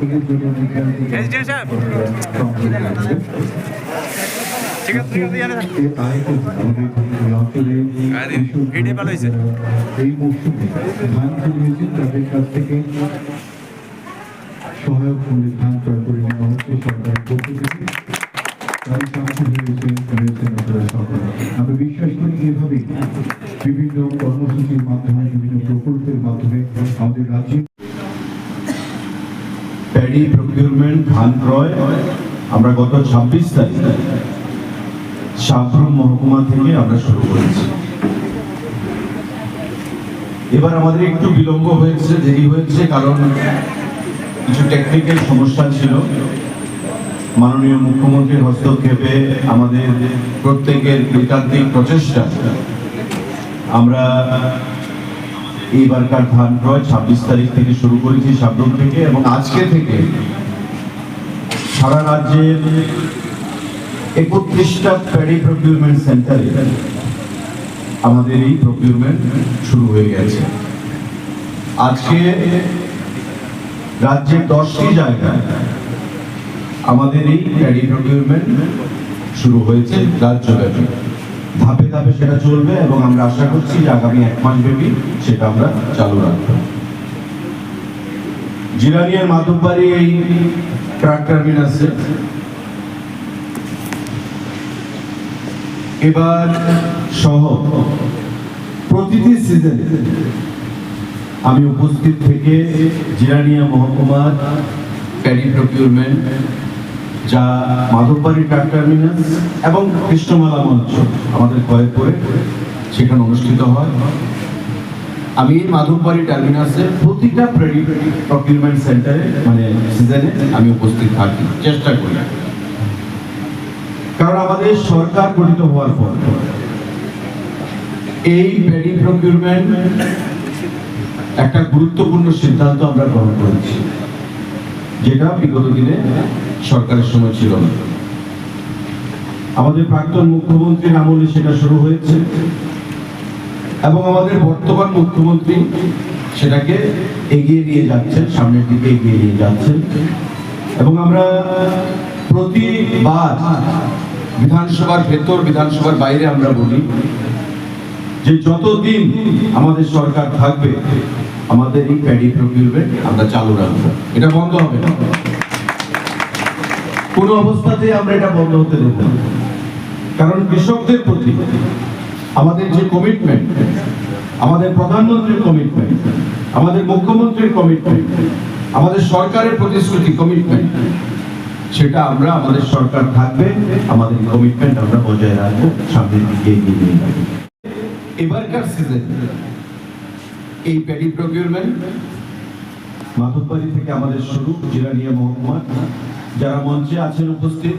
থাক। তাদের কাছ থেকে সহায়ক মূল্যে ধান করে নেওয়া বিশ্বাস প্যাডি প্রকিউরমেন্ট ধান ক্রয় আমরা গত ছাব্বিশ তারিখ সাফরুম মহকুমা থেকে আমরা শুরু করেছি। এবার আমাদের একটু বিলম্ব হয়েছে, দেরি হয়েছে, কারণ কিছু টেকনিক্যাল সমস্যা ছিল। মাননীয় মুখ্যমন্ত্রীর হস্তক্ষেপে আমাদের প্রত্যেকের নৈতান্ত্রিক প্রচেষ্টা, আমরা এইবারকার ধান ক্রয় ছাব্বিশ তারিখ থেকে শুরু করেছি সাবরুম থেকে এবং আজকে থেকে সারা রাজ্যের একত্রিশটা প্যাডি প্রকিউরমেন্ট সেন্টারে আমাদের এই প্রকিউরমেন্ট শুরু হয়ে গেছে। আজকে রাজ্যের দশটি জায়গায় আমাদের এই প্যাডি প্রকিউরমেন্ট শুরু হয়েছে রাজ্যব্যাপী। ধাপে ধাপে সেটা চলবে এবং আমরা আশা করছি যে আগামী এক মাস ব্যাপী সেটা আমরা চালু রাখব। জিরানিয়ার মাধববাড়ি এই ট্রাক টার্মিনাসে এবার সহ প্রতিটি সিজনে আমি উপস্থিত থেকে জিরানিয়া মহকুমার প্যাডি প্রকিউরমেন্ট যা মাধববাড়ি ট্রাক টার্মিনাস এবং কৃষ্ণমালা মঞ্চ আমাদের কয়েকপুরে, সেখানে অনুষ্ঠিত হয়। আমি এই মাধববাড়ি টার্মিনাসের প্রতিটা প্রকিউরমেন্ট সেন্টারে মানে সিজনে আমি উপস্থিত থাকি, চেষ্টা করি। কারণ আমাদের সরকার গঠিত হওয়ার পর, এই প্যাডি প্রকিউরমেন্ট একটা গুরুত্বপূর্ণ সিদ্ধান্ত আমরা গ্রহণ করেছি, যেটা বিগত দিনে সরকারের সময় ছিল না। আমাদের প্রাক্তন মুখ্যমন্ত্রীর আমলে সেটা শুরু হয়েছে এবং আমাদের বর্তমান মুখ্যমন্ত্রী সেটাকে এগিয়ে নিয়ে যাচ্ছেন, সামনের দিকে এগিয়ে নিয়ে যাচ্ছেন। এবং আমরা প্রতিবার বিধানসভার ভেতর, বিধানসভার বাইরে আমরা বলি যে যতদিন আমাদের সরকার থাকবে, আমাদের এই প্যাডি প্রকিউরমেন্ট আমরা চালু রাখব। এটা বন্ধ হবে না। কোনো অবস্থাতে আমরা এটা বন্ধ হতে দেব না। কারণ কৃষকদের প্রতি আমাদের যে কমিটমেন্ট আমাদের প্রধানমন্ত্রীর কমিটমেন্ট আমাদের মুখ্যমন্ত্রীর কমিটমেন্ট আমাদের সরকারের প্রতিশ্রুতি কমিটমেন্ট সেটা আমরা আমাদের সরকার থাকবে, আমাদের কমিটমেন্ট আমরা বজায় রাখব, সামনের দিকে এগিয়ে নিয়ে যাব। এবারকার সিজন এই প্যাডি প্রকিউরমেন্ট মাধববাড়ি থেকে আমাদের শুরু জিরানিয়া মহকুমা যারা মঞ্চে আছেন উপস্থিত